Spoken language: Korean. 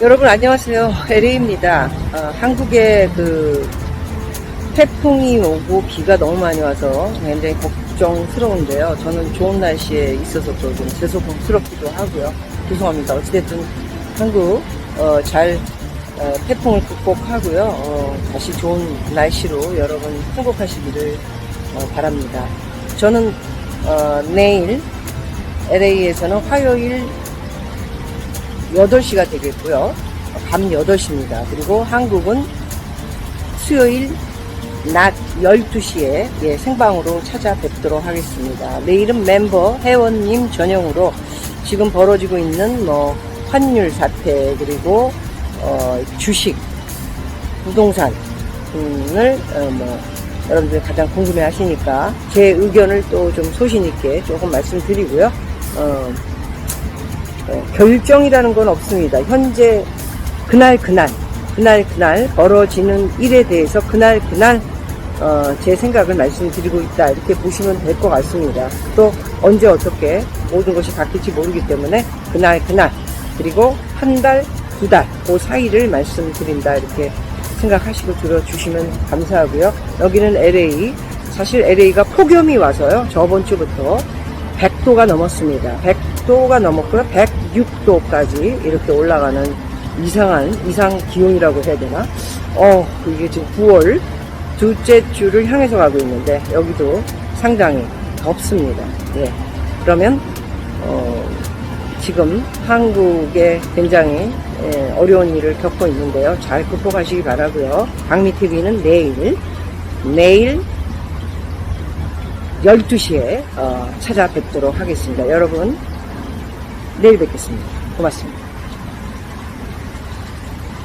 여러분 안녕하세요. LA입니다. 어, 한국에 그 태풍이 오고 비가 너무 많이 와서 굉장히 걱정스러운데요. 저는 좋은 날씨에 있어서 또 좀 죄송스럽기도 하고요. 죄송합니다. 어찌됐든 한국 어, 잘 어, 태풍을 극복하고요. 어, 다시 좋은 날씨로 여러분 행복하시기를 어, 바랍니다. 저는 어, 내일 LA에서는 화요일 8시가 되겠고요. 밤 8시입니다. 그리고 한국은 수요일 낮 12시에 예, 생방으로 찾아뵙도록 하겠습니다. 내일은 멤버 회원님 전용으로 지금 벌어지고 있는 뭐 환율 사태 그리고 어, 주식, 부동산을 어, 뭐 여러분들이 가장 궁금해 하시니까 제 의견을 또 좀 소신 있게 조금 말씀드리고요. 어, 어, 결정이라는 건 없습니다. 현재 그날 그날 그날 그날 벌어지는 일에 대해서 그날 그날 어, 제 생각을 말씀드리고 있다 이렇게 보시면 될 것 같습니다. 또 언제 어떻게 모든 것이 바뀔지 모르기 때문에 그날 그날 그리고 한 달 두 달 그 사이를 말씀드린다 이렇게 생각하시고 들어주시면 감사하고요. 여기는 LA 사실 LA가 폭염이 와서요 저번 주부터 100도가 넘었습니다. 100도가 넘었고요. 106도까지 이렇게 올라가는 이상한 이상 기온이라고 해야 되나? 어, 이게 지금 9월 둘째 주를 향해서 가고 있는데 여기도 상당히 덥습니다. 예. 그러면 어, 지금 한국에 굉장히 예, 어려운 일을 겪고 있는데요. 잘 극복하시기 바라고요. 박미 TV는 내일 내일 12시에 어, 찾아뵙도록 하겠습니다. 여러분, 내일 뵙겠습니다. 고맙습니다.